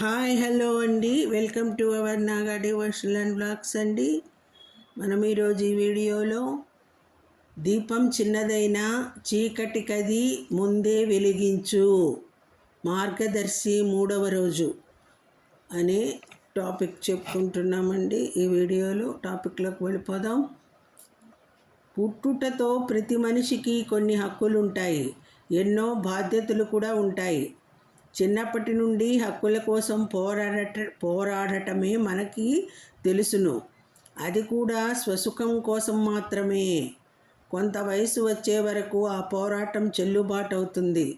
Hi hello అండి. Welcome to our Naga devotional and blogs అండి. మనం ఈరోజు ఈ వీడియోలో దీపం చిన్నదైనా చీకటి కది ముందే వెలిగించు. మార్గదర్శి మూడవ రోజు అనే టాపిక్ చెప్పుకుంటున్నామండి ఈ వీడియోలో. టాపిక్లోకి వెళ్ళిపోదాం. పుట్టుటతో ప్రతి మనిషికి కొన్ని హక్కులు ఉంటాయి ఎన్నో బాధ్యతలు కూడా ఉంటాయి. చిన్నప్పటి నుండి హక్కుల కోసం పోరాడట పోరాడటమే మనకి తెలుసును. అది కూడా స్వసుఖం కోసం మాత్రమే. కొంత వయసు వచ్చే వరకు ఆ పోరాటం చెల్లుబాటు అవుతుంది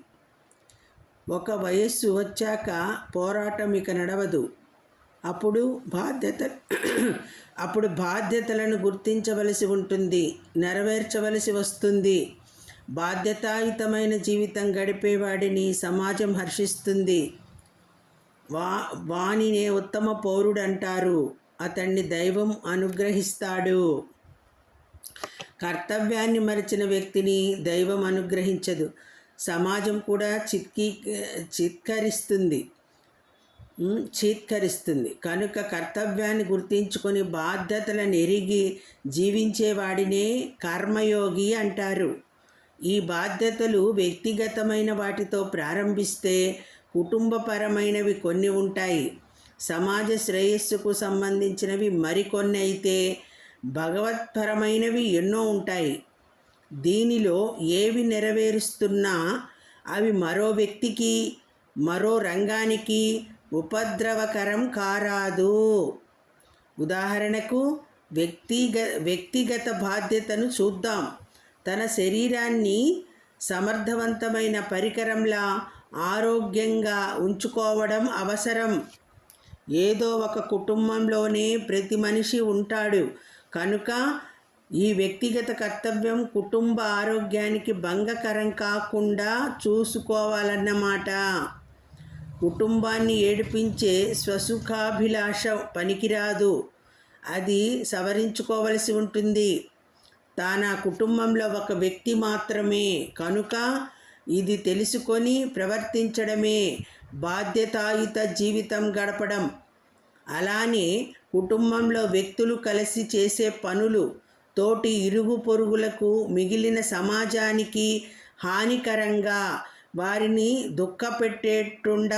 ఒక వయస్సు వచ్చాక పోరాటం ఇక నడవదు. అప్పుడు బాధ్యత అప్పుడు బాధ్యతలను గుర్తించవలసి ఉంటుంది నెరవేర్చవలసి వస్తుంది. బాధ్యతాయుతమైన జీవితం గడిపేవాడిని సమాజం హర్షిస్తుంది. వా వానినే ఉత్తమ పౌరుడు అంటారు అతన్ని దైవం అనుగ్రహిస్తాడు. కర్తవ్యాన్ని మరిచిన వ్యక్తిని దైవం అనుగ్రహించదు. సమాజం కూడా చిత్కీ చిత్కరిస్తుంది. చీత్కరిస్తుంది. కనుక కర్తవ్యాన్ని గుర్తించుకొని బాధ్యతలను ఎరిగి జీవించేవాడినే కర్మయోగి అంటారు. ఈ బాధ్యతలు వ్యక్తిగతమైన వాటితో ప్రారంభిస్తే కుటుంబపరమైనవి కొన్ని ఉంటాయి. సమాజ శ్రేయస్సుకు సంబంధించినవి మరికొన్ని అయితే భగవత్పరమైనవి ఎన్నో ఉంటాయి. దీనిలో ఏవి నెరవేరుస్తున్నా అవి మరో వ్యక్తికి మరో రంగానికి ఉపద్రవకరం కారాదు. ఉదాహరణకు వ్యక్తిగ వ్యక్తిగత బాధ్యతను చూద్దాం. తన శరీరాన్ని సమర్థవంతమైన పరికరంలా ఆరోగ్యంగా ఉంచుకోవడం అవసరం. ఏదో ఒక కుటుంబంలోనే ప్రతి మనిషి ఉంటాడు. కనుక ఈ వ్యక్తిగత కర్తవ్యం కుటుంబ ఆరోగ్యానికి భంగకరం కాకుండా చూసుకోవాలన్నమాట. కుటుంబాన్ని ఏడిపించే స్వసుఖాభిలాష పనికిరాదు. అది సవరించుకోవలసి ఉంటుంది. తానా కుటుంబంలో ఒక వ్యక్తి మాత్రమే. కనుక ఇది తెలుసుకొని ప్రవర్తించడమే బాధ్యతాయుత జీవితం గడపడం. అలానే కుటుంబంలో వ్యక్తులు కలిసి చేసే పనులు తోటి ఇరుగు పొరుగులకు మిగిలిన సమాజానికి హానికరంగా వారిని దుఃఖపెట్టేట్టుండ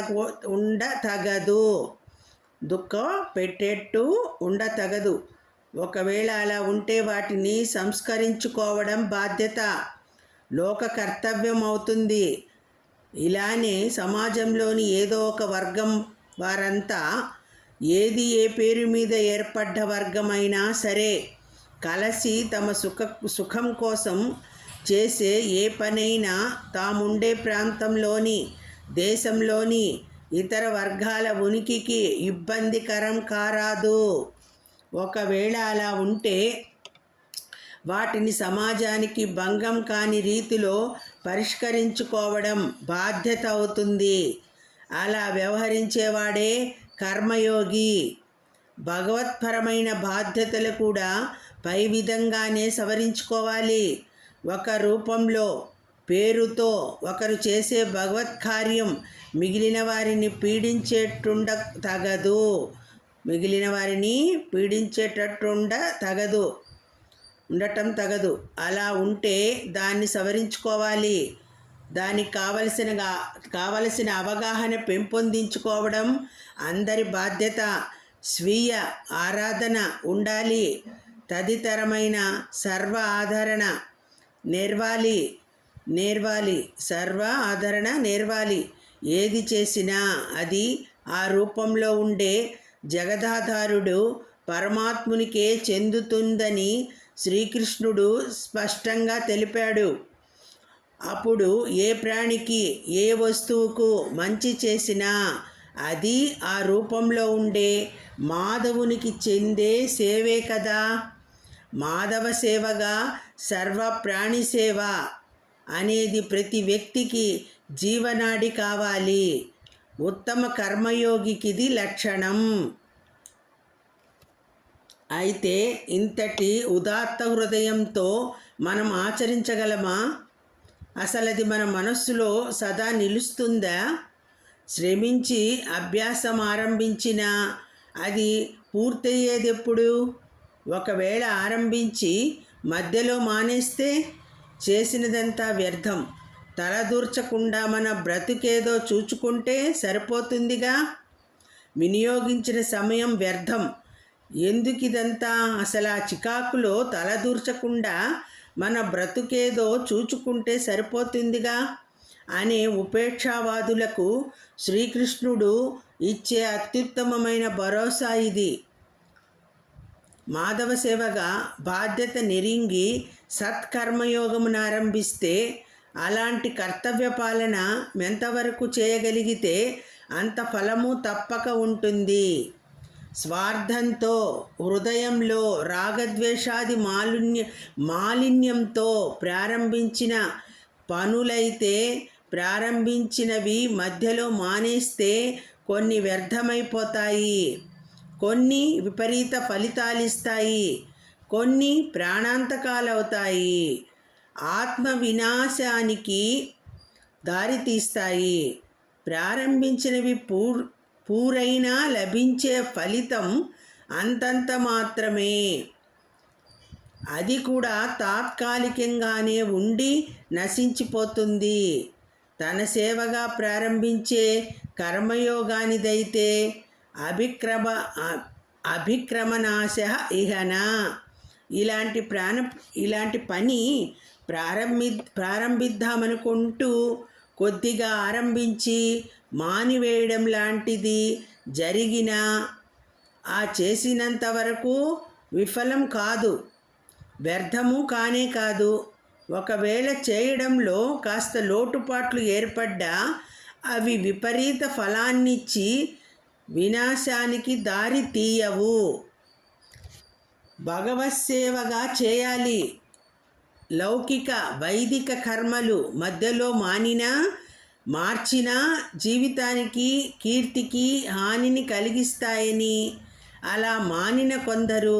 ఉండ తగదు దుఃఖ పెట్టేట్టు ఉండతగదు. ఒకవేళ అలా ఉంటే వాటిని సంస్కరించుకోవడం బాధ్యత. లోక కర్తవ్యం అవుతుంది ఇలానే సమాజంలోని ఏదో ఒక వర్గం వారంతా ఏది ఏ పేరు మీద ఏర్పడ్డ వర్గమైనా సరే కలిసి తమ సుఖ సుఖం కోసం చేసే ఏ పనైనా తాముండే ప్రాంతంలోని దేశంలోని ఇతర వర్గాల ఉనికికి ఇబ్బందికరం కారాదు. ఒకవేళ అలా ఉంటే వాటిని సమాజానికి భంగం కాని రీతిలో పరిష్కరించుకోవడం బాధ్యత అవుతుంది. అలా వ్యవహరించేవాడే కర్మయోగి. భగవత్పరమైన బాధ్యతలు కూడా పై విధంగానే సవరించుకోవాలి. ఒక రూపంలో పేరుతో ఒకరు చేసే భగవత్ కార్యం మిగిలిన వారిని పీడించేట్టుండ తగదు. మిగిలిన వారిని పీడించేటట్టుండ తగదు. ఉండటం తగదు. అలా ఉంటే దాన్ని సవరించుకోవాలి. దానికి కావలసిన కావలసిన అవగాహన పెంపొందించుకోవడం అందరి బాధ్యత. స్వీయ ఆరాధన ఉండాలి. తదితరమైన సర్వ ఆదరణ నేర్వాలి. నేర్వాలి. సర్వ ఆదరణ నేర్వాలి. ఏది చేసినా అది ఆ రూపంలో ఉండే జగదాధారుడు పరమాత్మునికే చెందుతుందని శ్రీకృష్ణుడు స్పష్టంగా తెలిపాడు. అప్పుడు ఏ ప్రాణికి ఏ వస్తువుకు మంచి చేసినా అది ఆ రూపంలో ఉండే మాధవునికి చెందే సేవే కదా. మాధవ సేవగా సర్వ ప్రాణి సేవ అనేది ప్రతి వ్యక్తికి జీవనాడి కావాలి. ఉత్తమ కర్మయోగికిది లక్షణం. అయితే ఇంతటి ఉదాత్త హృదయంతో మనం ఆచరించగలమా? అసలు అది మన మనస్సులో సదా నిలుస్తుందా? శ్రమించి అభ్యాసం ఆరంభించినా అది పూర్తయ్యేది ఎప్పుడు ఒకవేళ ఆరంభించి మధ్యలో మానేస్తే చేసినదంతా వ్యర్థం. తలదూర్చకుండా మన బ్రతుకేదో చూచుకుంటే సరిపోతుందిగా? వినియోగించిన సమయం వ్యర్థం. ఎందుకు ఇదంతా అసలు ఆ చికాకులో తలదూర్చకుండా మన బ్రతుకేదో చూచుకుంటే సరిపోతుందిగా? అనే ఉపేక్షావాదులకు శ్రీకృష్ణుడు ఇచ్చే అత్యుత్తమమైన భరోసా ఇది. మాధవ సేవగా బాధ్యత నెరింగి సత్కర్మయోగమునారంభిస్తే ఆరంభిస్తే అలాంటి కర్తవ్య పాలన ఎంతవరకు చేయగలిగితే అంత ఫలము తప్పక ఉంటుంది. స్వార్థంతో హృదయంలో రాగద్వేషాది మాలిన్య మాలిన్యంతో ప్రారంభించిన పనులైతే ప్రారంభించినవి మధ్యలో మానేస్తే కొన్ని వ్యర్థమైపోతాయి. కొన్ని విపరీత ఫలితాలిస్తాయి. కొన్ని ప్రాణాంతకాలవుతాయి. ఆత్మ వినాశానికి దారితీస్తాయి. ప్రారంభించినవి పూర్ పూరైనా లభించే ఫలితం అంతంత మాత్రమే. అది కూడా తాత్కాలికంగానే ఉండి నశించిపోతుంది. తన సేవగా ప్రారంభించే కర్మయోగానిదైతే అభిక్రమ అభిక్రమనాశ ఇహన. ఇలాంటి ప్రాణ ఇలాంటి పని ప్రారంభి ప్రారంభిద్దామనుకుంటూ కొద్దిగా ఆరంభించి మానివేయడం లాంటిది జరిగిన ఆ చేసినంత వరకు విఫలం కాదు. వ్యర్థము కానే కాదు. ఒకవేళ చేయడంలో కాస్త లోటుపాట్లు ఏర్పడ్డా అవి విపరీత ఫలాన్నిచ్చి వినాశానికి దారి తీయవు భగవత్సేవగా చేయాలి. లౌకిక వైదిక కర్మలు మధ్యలో మానినా మార్చినా జీవితానికి కీర్తికి హానిని కలిగిస్తాయని. అలా మానిన కొందరు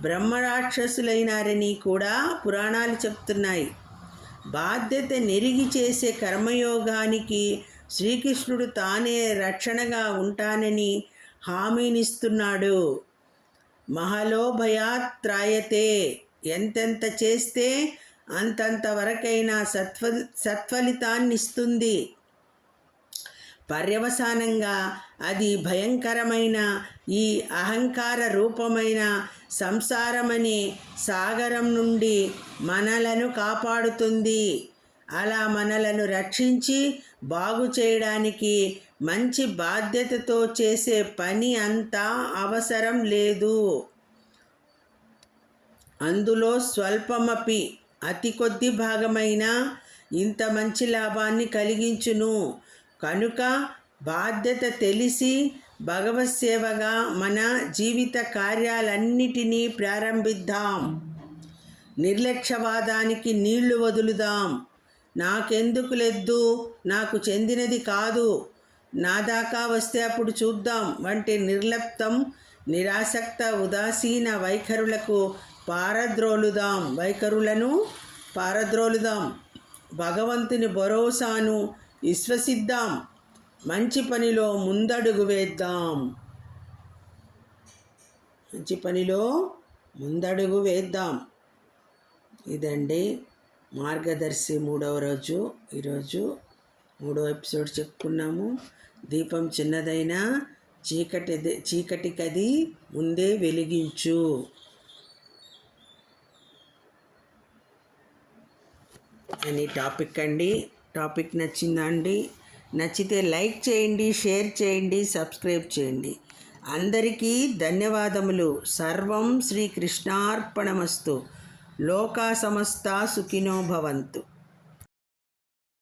బ్రహ్మరాక్షసులైనారని కూడా పురాణాలు చెప్తున్నాయి. బాధ్యత నెరిగి చేసే కర్మయోగానికి శ్రీకృష్ణుడు తానే రక్షణగా ఉంటానని హామీనిస్తున్నాడు. మహలోభయాత్రాయతే ఎంతెంత చేస్తే అంతంత వరకైనా సత్ఫలితాన్నిస్తుంది. పర్యవసానంగా అది భయంకరమైన ఈ అహంకార రూపమైన సంసారమనే సాగరం నుండి మనలను కాపాడుతుంది. అలా మనలను రక్షించి బాగు చేయడానికి మంచి బాధ్యతతో చేసే పని అంతా అవసరం లేదు. అందులో స్వల్పమపి అతి కొద్ది భాగమైన ఇంత మంచి లాభాన్ని కలిగించును. కనుక బాధ్యత తెలిసి భగవత్ సేవగా మన జీవిత కార్యాలన్నిటినీ ప్రారంభిద్దాం. నిర్లక్ష్యవాదానికి నీళ్ళు వదులుదాం. నాకెందుకు లెద్దు? నాకు చెందినది కాదు. నా దాకా వస్తే అప్పుడు చూద్దాం. వంటి నిర్లప్తం నిరాసక్త ఉదాసీన వైఖరులకు పారద్రోలుదాం వైఖరులను పారద్రోలుదాం. భగవంతుని భరోసాను విశ్వసిద్దాం. మంచి పనిలో ముందడుగు వేద్దాం. మంచి పనిలో ముందడుగు వేద్దాం. ఇదండి మార్గదర్శి మూడవ రోజు. ఈరోజు మూడో ఎపిసోడ్ చెప్పుకున్నాము. దీపం చిన్నదైనా చీకటి చీకటికది ముందే వెలిగించు. అని టాపిక్ అండి. టాపిక్ నచ్చిందా అండి నచ్చితే లైక్ చేయండి షేర్ చేయండి సబ్స్క్రైబ్ చేయండి. అందరికీ ధన్యవాదములు. సర్వం శ్రీకృష్ణార్పణమస్తు లోకా సమస్త సుఖినో భవంతు.